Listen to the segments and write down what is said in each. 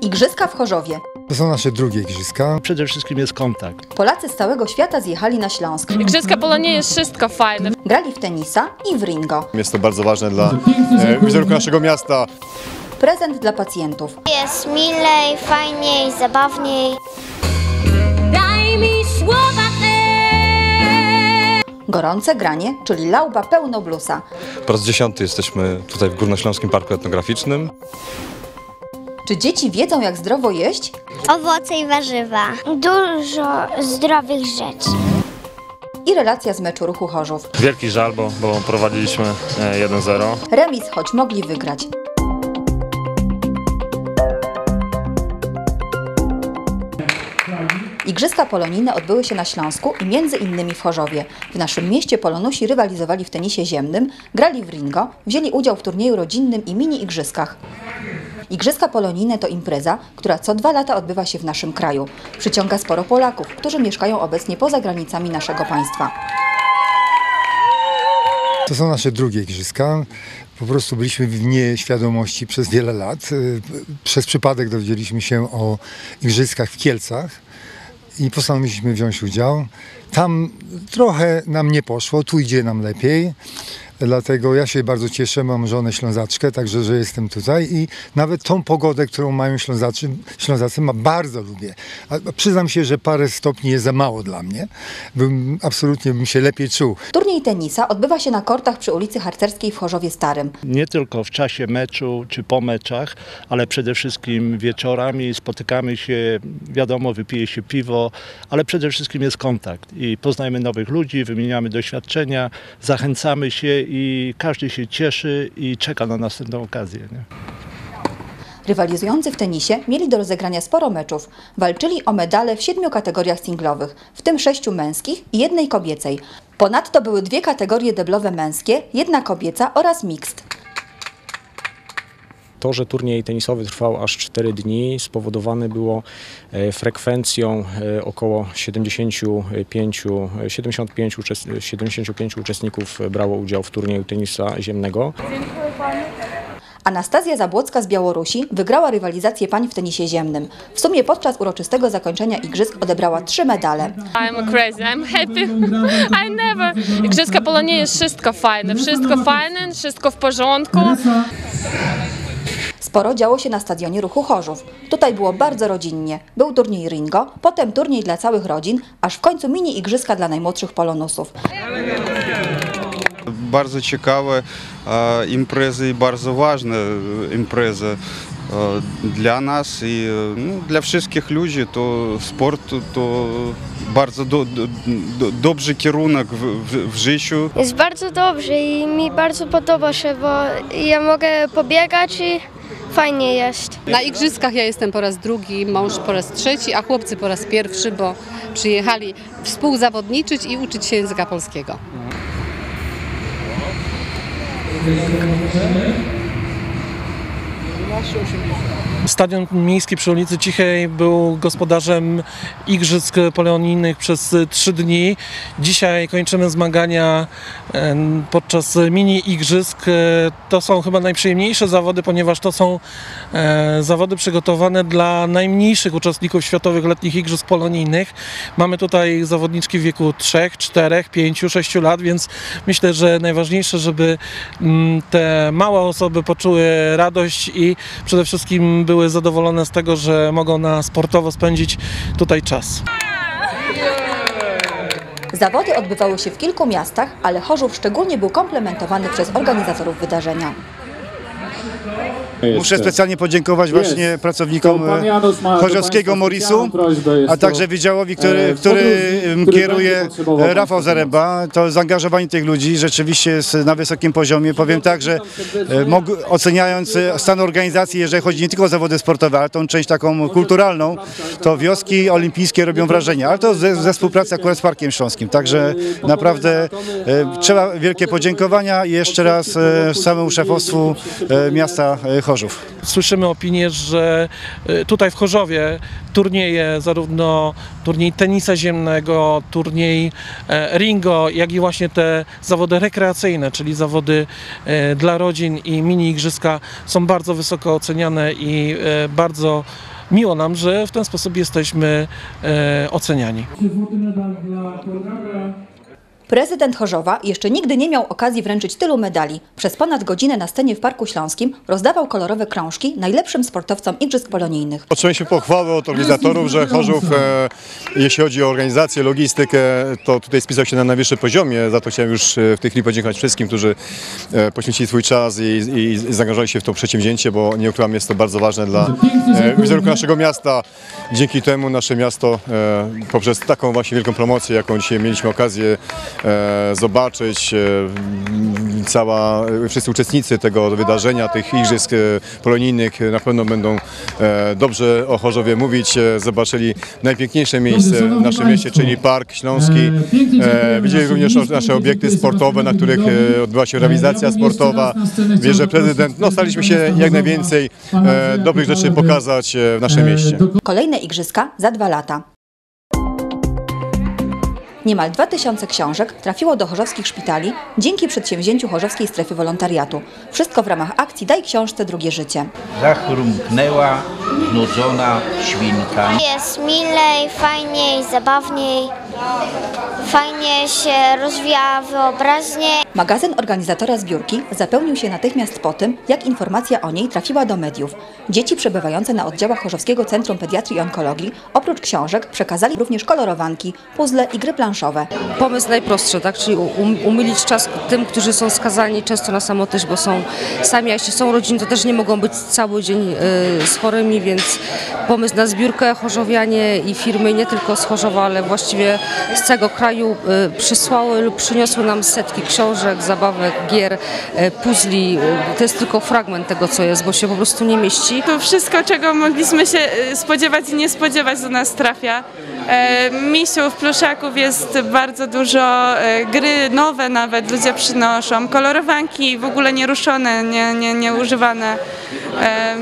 Igrzyska w Chorzowie. To są nasze drugie igrzyska. Przede wszystkim jest kontakt. Polacy z całego świata zjechali na Śląsk. Igrzyska Polonie jest wszystko fajne. Grali w tenisa i w ringo. Jest to bardzo ważne dla e, wizerunku naszego miasta. Prezent dla pacjentów. Jest milej, fajniej, zabawniej. Gorące granie, czyli lauba pełnoblusa. Po raz dziesiąty jesteśmy tutaj w Górnośląskim Parku Etnograficznym. Czy dzieci wiedzą, jak zdrowo jeść? Owoce i warzywa. Dużo zdrowych rzeczy. I relacja z meczu ruchu Chorzów. Wielki żal, bo, bo prowadziliśmy e, 1-0. Remis, choć mogli wygrać. Igrzyska polonijne odbyły się na Śląsku i między innymi w Chorzowie. W naszym mieście polonusi rywalizowali w tenisie ziemnym, grali w ringo, wzięli udział w turnieju rodzinnym i mini igrzyskach. Igrzyska polonijne to impreza, która co dwa lata odbywa się w naszym kraju. Przyciąga sporo Polaków, którzy mieszkają obecnie poza granicami naszego państwa. To są nasze drugie igrzyska. Po prostu byliśmy w nieświadomości przez wiele lat. Przez przypadek dowiedzieliśmy się o igrzyskach w Kielcach i postanowiliśmy wziąć udział. Tam trochę nam nie poszło, tu idzie nam lepiej. Dlatego ja się bardzo cieszę, mam żonę Ślązaczkę, także że jestem tutaj i nawet tą pogodę, którą mają Ślązacy, Ślązacy ma bardzo lubię. A przyznam się, że parę stopni jest za mało dla mnie. Bym, absolutnie bym się lepiej czuł. Turniej tenisa odbywa się na kortach przy ulicy Harcerskiej w Chorzowie Starym. Nie tylko w czasie meczu czy po meczach, ale przede wszystkim wieczorami spotykamy się, wiadomo, wypije się piwo, ale przede wszystkim jest kontakt i poznajemy nowych ludzi, wymieniamy doświadczenia, zachęcamy się i każdy się cieszy i czeka na następną okazję. Nie? Rywalizujący w tenisie mieli do rozegrania sporo meczów. Walczyli o medale w siedmiu kategoriach singlowych, w tym sześciu męskich i jednej kobiecej. Ponadto były dwie kategorie deblowe męskie, jedna kobieca oraz mixed. To, że turniej tenisowy trwał aż 4 dni, spowodowane było e, frekwencją e, około 75, e, 75, uczes- 75 uczestników brało udział w turnieju tenisa ziemnego. Anastazja Zabłocka z Białorusi wygrała rywalizację pań w tenisie ziemnym. W sumie podczas uroczystego zakończenia igrzysk odebrała trzy medale. I'm crazy, I'm happy. I never. Igrzyska Polonie jest wszystko fajne. Wszystko fajne, wszystko w porządku. Sporo działo się na stadionie ruchu Chorzów. Tutaj było bardzo rodzinnie. Był turniej ringo, potem turniej dla całych rodzin, aż w końcu mini igrzyska dla najmłodszych polonusów. Bardzo ciekawe e, imprezy i bardzo ważne e, imprezy e, dla nas i no, dla wszystkich ludzi. To sport to bardzo do, do, do, dobry kierunek w, w, w życiu. Jest bardzo dobrze i mi bardzo podoba się, bo ja mogę pobiegać i fajnie jest. Na igrzyskach ja jestem po raz drugi, mąż po raz trzeci, a chłopcy po raz pierwszy, bo przyjechali współzawodniczyć i uczyć się języka polskiego. Stadion Miejski przy ulicy Cichej był gospodarzem Igrzysk Polonijnych przez trzy dni. Dzisiaj kończymy zmagania em, podczas mini Igrzysk. E, To są chyba najprzyjemniejsze zawody, ponieważ to są e, zawody przygotowane dla najmniejszych uczestników Światowych Letnich Igrzysk Polonijnych. Mamy tutaj zawodniczki w wieku 3, 4, 5, 6 lat, więc myślę, że najważniejsze, żeby mm, te małe osoby poczuły radość i przede wszystkim były zadowolone z tego, że mogą na sportowo spędzić tutaj czas. Zawody odbywały się w kilku miastach, ale Chorzów szczególnie był komplementowany przez organizatorów wydarzenia. Muszę specjalnie podziękować właśnie pracownikom e, Chorzowskiego Morisu, a także wydziałowi, który, który em, kieruje e, Rafał Zaręba. To zaangażowanie tych ludzi rzeczywiście jest na wysokim poziomie. Powiem tak, że e, oceniając e, stan organizacji, jeżeli chodzi nie tylko o zawody sportowe, ale tą część taką kulturalną, to wioski olimpijskie robią wrażenie. Ale to ze, ze współpracy akurat z Parkiem Śląskim. Także naprawdę e, trzeba wielkie podziękowania i jeszcze raz e, samemu szefostwu e, miasta e, Chorzów. Chorzów. Słyszymy opinię, że y, tutaj w Chorzowie turnieje, zarówno turniej tenisa ziemnego, turniej e, ringo, jak i właśnie te zawody rekreacyjne, czyli zawody e, dla rodzin i mini igrzyska są bardzo wysoko oceniane i e, bardzo miło nam, że w ten sposób jesteśmy oceniani. Prezydent Chorzowa jeszcze nigdy nie miał okazji wręczyć tylu medali. Przez ponad godzinę na scenie w Parku Śląskim rozdawał kolorowe krążki najlepszym sportowcom Igrzysk Polonijnych. Otrzymaliśmy pochwałę od organizatorów, że Chorzów, e, jeśli chodzi o organizację, logistykę, to tutaj spisał się na najwyższym poziomie. Za to chciałem już e, w tej chwili podziękować wszystkim, którzy e, poświęcili swój czas i, i zaangażowali się w to przedsięwzięcie, bo nie ukrywam, jest to bardzo ważne dla e, wizerunku naszego miasta. Dzięki temu nasze miasto e, poprzez taką właśnie wielką promocję, jaką dzisiaj mieliśmy okazję zobaczyć, e, cała, wszyscy uczestnicy tego wydarzenia, tych igrzysk e, polonijnych e, na pewno będą e, dobrze o Chorzowie mówić. E, Zobaczyli najpiękniejsze miejsce w naszym mieście, czyli Park Śląski. E, Widzieli również nasze obiekty sportowe, na których e, odbyła się realizacja sportowa. Wie, że prezydent, no staraliśmy się jak najwięcej e, dobrych rzeczy pokazać e, w naszym mieście. Kolejne igrzyska za dwa lata. Niemal 2000 książek trafiło do chorzowskich szpitali dzięki przedsięwzięciu Chorzowskiej Strefy Wolontariatu. Wszystko w ramach akcji Daj książce drugie życie. Zachrumknęła znudzona świnka. Jest milej, fajniej, zabawniej. Fajnie się rozwija wyobraźnię. Magazyn organizatora zbiórki zapełnił się natychmiast po tym, jak informacja o niej trafiła do mediów. Dzieci przebywające na oddziałach Chorzowskiego Centrum Pediatrii i Onkologii oprócz książek przekazali również kolorowanki, puzzle i gry planszowe. Pomysł najprostszy, tak? czyli um, umylić czas tym, którzy są skazani często na samotność, bo są sami, a jeśli są rodziny, to też nie mogą być cały dzień y, z chorymi, więc pomysł na zbiórkę Chorzowianie i firmy nie tylko z Chorzowa, ale właściwie z całego kraju y, przysłały lub przyniosły nam setki książek, zabawek, gier, y, puzli. Y, To jest tylko fragment tego, co jest, bo się po prostu nie mieści. To wszystko, czego mogliśmy się e, spodziewać i nie spodziewać, do nas trafia. E, Misiów, pluszaków jest bardzo dużo, e, gry nowe nawet ludzie przynoszą, kolorowanki w ogóle nieruszone, nie, nie, nieużywane. E,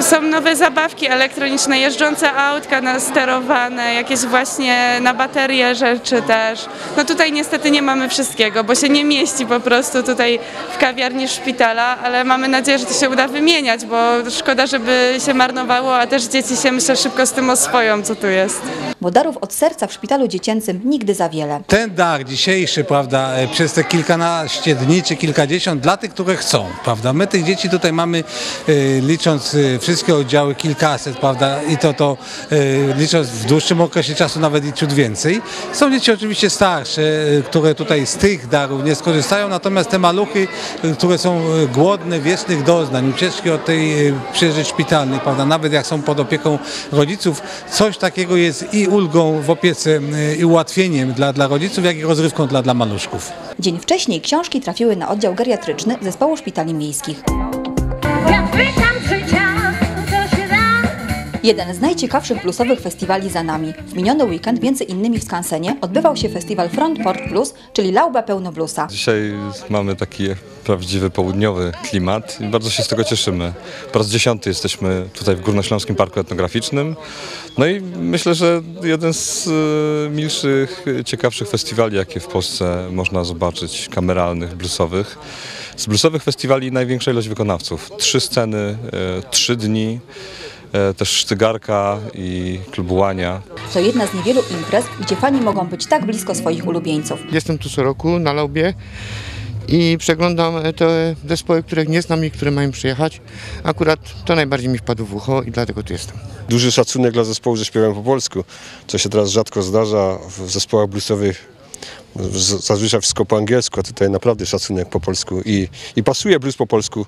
Są nowe zabawki elektroniczne, jeżdżące autka na- sterowane, jakieś właśnie na baterie rzeczy też. No tutaj niestety nie mamy wszystkiego, bo się nie mieści po prostu tutaj w kawiarni szpitala, ale mamy nadzieję, że to się uda wymieniać, bo szkoda, żeby się marnowało, a też dzieci się myślę szybko z tym oswoją, co tu jest. Bo darów od serca w szpitalu dziecięcym nigdy za wiele. Ten dar dzisiejszy, prawda, e, przez te kilkanaście dni czy kilkadziesiąt dla tych, które chcą, prawda. My tych dzieci tutaj mamy, e, licząc e, wszystkie oddziały, kilkaset, prawda, i to to e, licząc w dłuższym okresie czasu nawet i ciut więcej. Są dzieci oczywiście starsze, e, które tutaj z tych darów nie skorzystają, natomiast te maluchy, e, które są głodne wiecznych doznań, ucieczki od tej przeżyć szpitalnej, prawda, nawet jak są pod opieką rodziców, coś takiego jest i ulgą w opiece i ułatwieniem dla, dla rodziców, jak i rozrywką dla, dla maluszków. Dzień wcześniej książki trafiły na oddział geriatryczny Zespołu Szpitali Miejskich. Ja pytam Jeden z najciekawszych bluesowych festiwali za nami. W miniony weekend między innymi w Skansenie odbywał się festiwal Frontport Blues, czyli lauba pełno bluesa. Dzisiaj mamy taki prawdziwy południowy klimat i bardzo się z tego cieszymy. Po raz dziesiąty jesteśmy tutaj w Górnośląskim Parku Etnograficznym. No i myślę, że jeden z e, milszych, ciekawszych festiwali, jakie w Polsce można zobaczyć, kameralnych, bluesowych. Z bluesowych festiwali największa ilość wykonawców. Trzy sceny, e, trzy dni, też sztygarka i klub Łania. To jedna z niewielu imprez, gdzie fani mogą być tak blisko swoich ulubieńców. Jestem tu co roku na Laubie i przeglądam te zespoły, których nie znam i które mają przyjechać. Akurat to najbardziej mi wpadło w ucho i dlatego tu jestem. Duży szacunek dla zespołu, że śpiewają po polsku, co się teraz rzadko zdarza w zespołach bluesowych. Zazwyczaj wszystko po angielsku, a tutaj naprawdę szacunek po polsku i, i pasuje blues po polsku.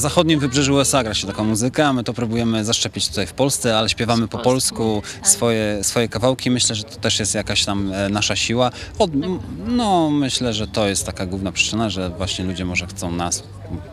Na zachodnim wybrzeżu USA gra się taką muzykę, a my to próbujemy zaszczepić tutaj w Polsce, ale śpiewamy po polsku swoje, swoje kawałki. Myślę, że to też jest jakaś tam e, nasza siła. Od, no, myślę, że to jest taka główna przyczyna, że właśnie ludzie może chcą nas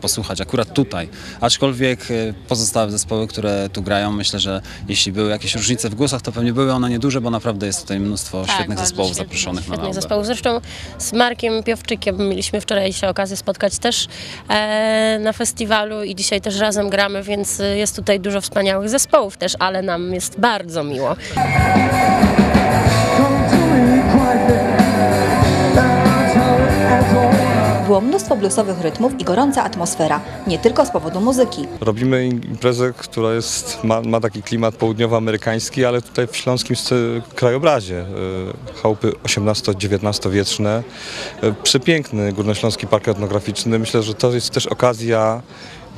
posłuchać akurat tutaj. Aczkolwiek e, pozostałe zespoły, które tu grają, myślę, że jeśli były jakieś różnice w głosach, to pewnie były one nieduże, bo naprawdę jest tutaj mnóstwo Tak, świetnych zespołów zaproszonych na świetnych laubę. zespołów. Zresztą z Markiem Piowczykiem mieliśmy wczoraj się okazję spotkać też e, na festiwalu i dzisiaj też razem gramy, więc e, jest tutaj dużo wspaniałych zespołów też, ale nam jest bardzo miło. Było mnóstwo bluesowych rytmów i gorąca atmosfera, nie tylko z powodu muzyki. Robimy imprezę, która jest, ma, ma taki klimat południowoamerykański, ale tutaj w śląskim krajobrazie. Y, Chałupy XVIII-XIX wieczne. Y, Przepiękny Górnośląski Park Etnograficzny. Myślę, że to jest też okazja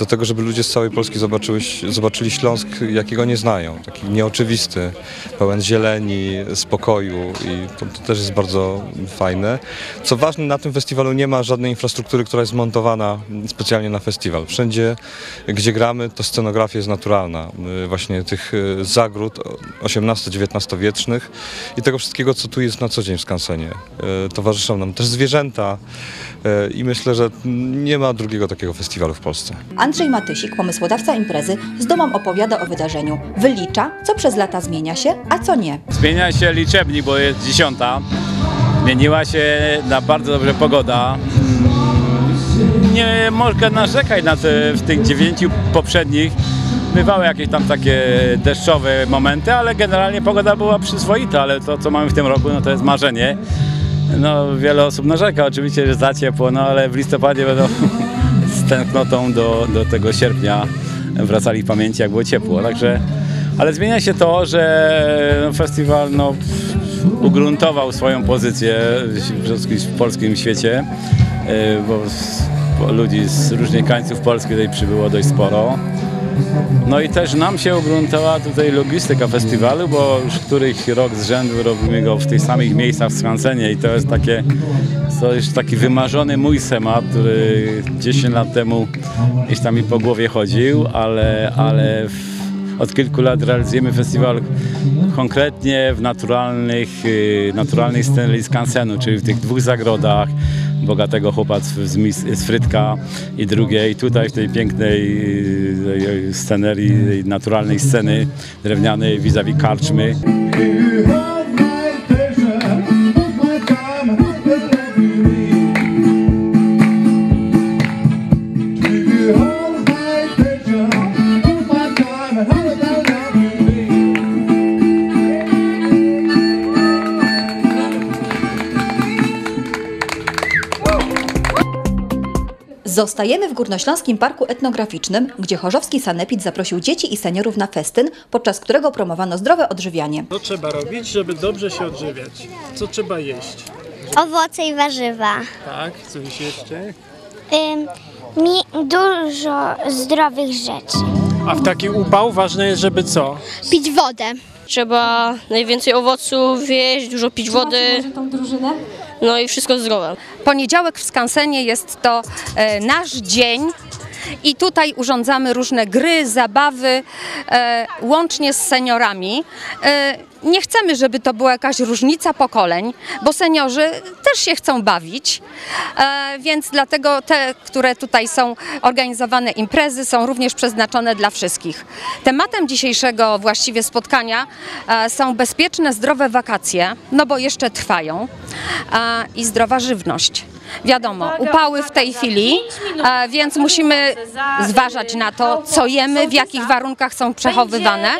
do tego, żeby ludzie z całej Polski zobaczyły, zobaczyli Śląsk, jakiego nie znają. Taki nieoczywisty, pełen zieleni, spokoju i to, to też jest bardzo fajne. Co ważne, na tym festiwalu nie ma żadnej infrastruktury, która jest montowana specjalnie na festiwal. Wszędzie, gdzie gramy, to scenografia jest naturalna. Y, Właśnie tych y, zagród XVIII-XIX wiecznych i tego wszystkiego, co tu jest na co dzień w Skansenie. Y, Towarzyszą nam też zwierzęta i myślę, że nie ma drugiego takiego festiwalu w Polsce. Andrzej Matysik, pomysłodawca imprezy, z dumą opowiada o wydarzeniu. Wylicza, co przez lata zmienia się, a co nie. Zmienia się liczebnik, bo jest dziesiąta. Zmieniła się na bardzo dobrze pogoda. Mm, Nie mogę narzekać na te, w tych dziewięciu poprzednich. Bywały jakieś tam takie deszczowe momenty, ale generalnie pogoda była przyzwoita, ale to co mamy w tym roku, no to jest marzenie. No wiele osób narzeka oczywiście, że za ciepło, no ale w listopadzie będą z tęsknotą do, do tego sierpnia wracali w pamięci, jak było ciepło. Także, ale zmienia się to, że no, festiwal no, ugruntował swoją pozycję w, polskim świecie, e, bo ludzi z różnych krańców Polski tutaj przybyło dość sporo. No i też nam się ugruntowała tutaj logistyka festiwalu, bo już któryś rok z rzędu robimy go w tych samych miejscach w Skansenie i to jest takie, to jest taki wymarzony mój schemat, który 10 lat temu gdzieś tam mi po głowie chodził, ale, ale w, od kilku lat realizujemy festiwal konkretnie w naturalnych, y, naturalnej scenie Skansenu, czyli w tych dwóch zagrodach, bogatego chłopactwa z, z Frytka i drugiej, tutaj w tej pięknej y, y, scenerii, naturalnej sceny drewnianej vis-a-vis karczmy. Zostajemy w Górnośląskim Parku Etnograficznym, gdzie chorzowski sanepid zaprosił dzieci i seniorów na festyn, podczas którego promowano zdrowe odżywianie. Co trzeba robić, żeby dobrze się odżywiać? Co trzeba jeść? Owoce i warzywa. Tak, coś jeszcze? Ym, mi dużo zdrowych rzeczy. A w taki upał ważne jest, żeby co? Pić wodę. Trzeba najwięcej owoców jeść, dużo pić wody. No i wszystko zdrowe. Poniedziałek w Skansenie jest to e, nasz dzień. I tutaj urządzamy różne gry, zabawy, e, łącznie z seniorami. E, nie chcemy, żeby to była jakaś różnica pokoleń, bo seniorzy też się chcą bawić, e, więc dlatego te, które tutaj są organizowane imprezy, są również przeznaczone dla wszystkich. Tematem dzisiejszego właściwie spotkania e, są bezpieczne, zdrowe wakacje, no bo jeszcze trwają, e, i zdrowa żywność. Wiadomo, upały w tej chwili, e, więc musimy zważać na to, co jemy, w jakich warunkach są przechowywane.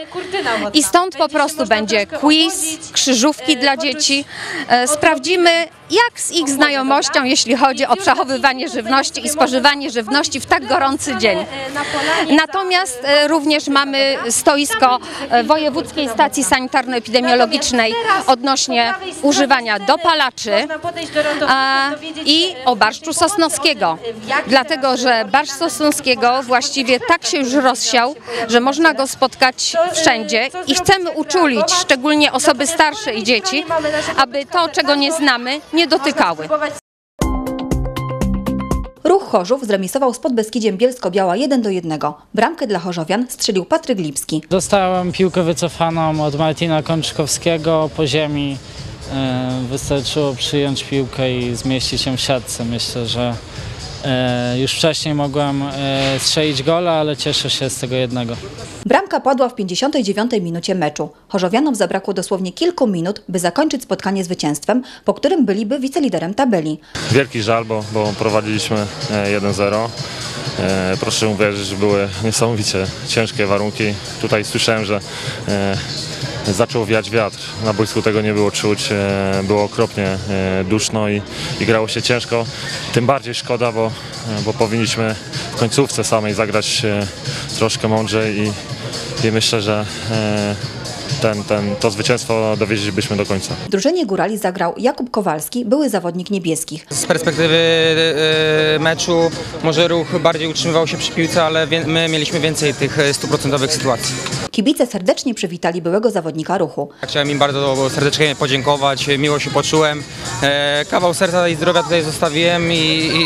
I stąd po prostu będzie quiz, krzyżówki dla dzieci. E, Sprawdzimy, jak z ich znajomością, jeśli chodzi o przechowywanie żywności i spożywanie żywności w tak gorący dzień. Natomiast e, również mamy stoisko e, Wojewódzkiej Stacji Sanitarno-Epidemiologicznej odnośnie używania dopalaczy a, i o barszczu sosnowskiego. Dlatego, że barszcz sosnowskiego właściwie tak się już rozsiał, że można go spotkać wszędzie i chcemy uczulić szczególnie osoby starsze i dzieci, aby to, czego nie znamy, nie dotykały. Ruch Chorzów zremisował z Podbeskidziem Bielsko-Biała 1 do 1. Bramkę dla chorzowian strzelił Patryk Lipski. Dostałem piłkę wycofaną od Martina Kączkowskiego po ziemi. E, Wystarczyło przyjąć piłkę i zmieścić się w siatce. Myślę, że e, już wcześniej mogłem e, strzelić gola, ale cieszę się z tego jednego. Bramka padła w 59 minucie meczu. Chorzowianom zabrakło dosłownie kilku minut, by zakończyć spotkanie zwycięstwem, po którym byliby wiceliderem tabeli. Wielki żal, bo, bo prowadziliśmy e, 1-0. E, Proszę uwierzyć, że były niesamowicie ciężkie warunki. Tutaj słyszałem, że e, zaczął wiać wiatr. Na boisku tego nie było czuć. e, Było okropnie e, duszno i, i grało się ciężko. Tym bardziej szkoda, bo, e, bo powinniśmy w końcówce samej zagrać troszkę mądrzej i, i myślę, że ten, ten, to zwycięstwo dowieźlibyśmy do końca. W drużynie górali zagrał Jakub Kowalski, były zawodnik niebieskich. Z perspektywy e, meczu może ruch bardziej utrzymywał się przy piłce, ale my mieliśmy więcej tych e, stuprocentowych sytuacji. Kibice serdecznie przywitali byłego zawodnika ruchu. Chciałem im bardzo serdecznie podziękować, miło się poczułem. E, Kawał serca i zdrowia tutaj zostawiłem i,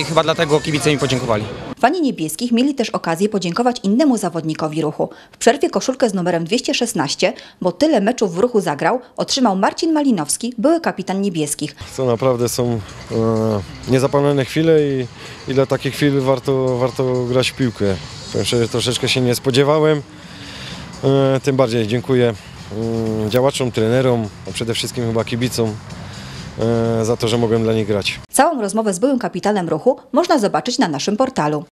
i chyba dlatego kibice mi podziękowali. Fani niebieskich mieli też okazję podziękować innemu zawodnikowi ruchu. W przerwie koszulkę z numerem 216, bo tyle meczów w ruchu zagrał, otrzymał Marcin Malinowski, były kapitan niebieskich. To naprawdę są e, niezapomniane chwile i, i dla takich chwil warto, warto grać w piłkę. Powiem szczerze, troszeczkę się nie spodziewałem. E, tym bardziej dziękuję mm, działaczom, trenerom, a przede wszystkim chyba kibicom za to, że mogłem dla nich grać. Całą rozmowę z byłym kapitanem ruchu można zobaczyć na naszym portalu.